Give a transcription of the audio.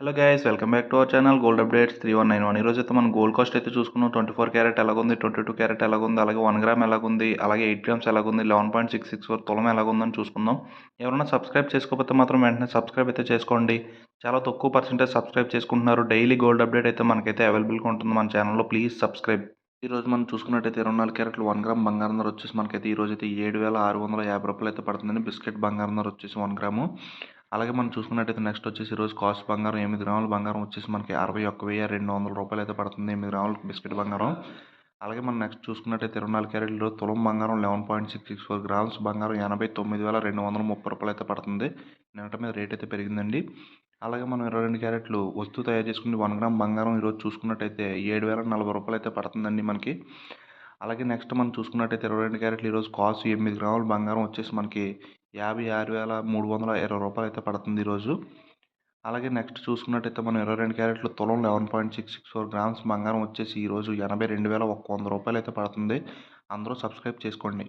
Hello guys welcome back to our channel gold updates three one nine one ఈరోజు అయితే మనం gold cost అయితే చూసుకున్నాం. ట్వంటీ ఫోర్ క్యారెట్ ఎలాగుంది? ట్వంటీ టూ క్యారెట్ ఎలాగుంది? అలాగే వన్ గ్రామ్ ఎలాగుంది? అలాగే ఎయిట్ గ్రామ్స్ ఎలాగుంది? Eleven point six six four తులం ఎలాగుందని చూసుకుందాం. ఎవరైనా సబ్స్క్రైబ్ చేసుకోకపోతే మాత్రం వెంటనే సబ్స్క్రైబ్ అయితే చేసుకోండి. చాలా తక్కువ పర్సెంటేజ్ సబ్స్క్రైబ్ చేసుకుంటున్నారు. డైలీ గోల్డ్ అప్డేట్ అయితే మనకైతే అవైలబుల్గా ఉంటుంది మన ఛానల్లో ప్లీజ్ సబ్స్క్రైబ్ ఈ రోజు మనం చూసుకున్నట్టయితే ఇరవై నాలుగు క్యారెట్లు వన్ గ్రామ్ బంగారం ధర వచ్చేసి మనకైతే ఈ రోజు అయితే ఏడు వేల ఆరు వందల యాభై రూపాయలు అయితే పడుతుందని బిస్కెట్ బంగారం ధర వచ్చేసి వన్ గ్రాము అలాగే మనం చూసుకున్నట్టయితే నెక్స్ట్ వచ్చేసి ఈరోజు కాస్ట్ బంగారం ఎనిమిది గ్రాముల బంగారం వచ్చేసి మనకి అరవై ఒక్క వెయ్యి రెండు వందల రూపాయలు అయితే పడుతుంది ఎనిమిది గ్రాముల బిస్కెట్ బంగారం. అలాగే మనం నెక్స్ట్ చూసుకున్నట్టయితే ఇరవై నాలుగు క్యారెట్లు తులం బంగారం eleven point six six four grams బంగారం ఎనభై తొమ్మిది వేల రెండు వందల ముప్పై రూపాయలు అయితే పడుతుంది. నిన్నటి మీద రేట్ అయితే పెరిగిందండి. అలాగే మనం ఇరవై రెండు క్యారెట్లు వస్తువు తయారు చేసుకుని వన్ గ్రామ్ బంగారం ఈరోజు చూసుకున్నట్టయితే ఏడు వేల నలభై రూపాయలు అయితే పడుతుందండి మనకి. అలాగే నెక్స్ట్ మనం చూసుకున్నట్టయితే ఇరవై రెండు క్యారెట్లు ఈరోజు కాస్ట్ ఎనిమిది గ్రాముల బంగారం వచ్చేసి మనకి యాభై ఆరు వేల మూడు వందల ఇరవై రూపాయలు అయితే పడుతుంది ఈరోజు. అలాగే నెక్స్ట్ చూసుకున్నట్టయితే మనం ఇరవై రెండు క్యారెట్లు తులం eleven point six six four grams బంగారం వచ్చేసి ఈరోజు ఎనభై రెండు వేల ఒక్క వంద రూపాయలు అయితే పడుతుంది. అందరూ సబ్స్క్రైబ్ చేసుకోండి.